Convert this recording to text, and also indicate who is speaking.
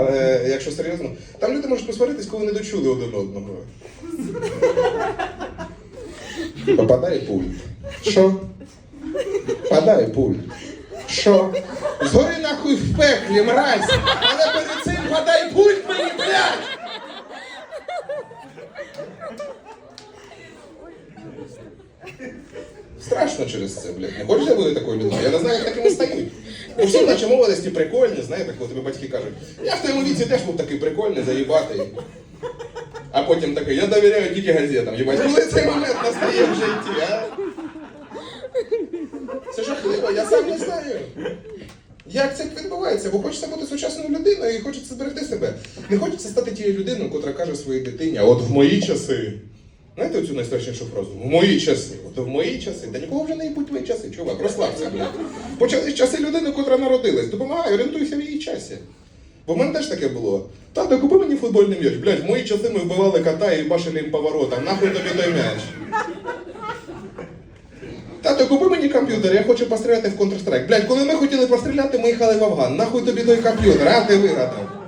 Speaker 1: Але якщо серйозно, там люди можуть посваритись, коли не дочули один одного. Попадай пульт. Що? Подай пульт. Що? Згори нахуй в пеклі, мразь! Але перед цим подай пульт мені, блядь! Страшно через це, блядь. Не хочеш я бути такою людиною? Я не знаю, як такими стають. Ну всі наче молодості прикольні, знаєте, коли тобі батьки кажуть, я в твоєму віці теж був такий прикольний, заїбатий. А потім такий, я довіряю тільки газетам, їбать. Коли цей момент настає в житті, а? Це жахливо, я сам не знаю. Як це відбувається? Бо хочеться бути сучасною людиною і хочеться зберегти себе. Не хочеться стати тією людиною, котра каже своїй дитині, а от в мої часи. Знаєте цю найстрашнішу фразу? В мої часи. От в мої часи. Та нікого вже не їбуть твої часи, чувак, розслабся, блядь. Почались часи людини, котра народилась. Допомагай, орієнтуйся в її часі. Бо в мене теж таке було. Тато, купи мені футбольний м'яч. Блядь, в мої часи ми вбивали кота і башили їм поворотом. Нахуй тобі той м'яч. Тато, купи мені комп'ютер, я хочу постріляти в Counter-Strike. Блядь, коли ми хотіли постріляти, ми їхали в Афган. Нахуй тобі той комп'ютер, а ти вигадав.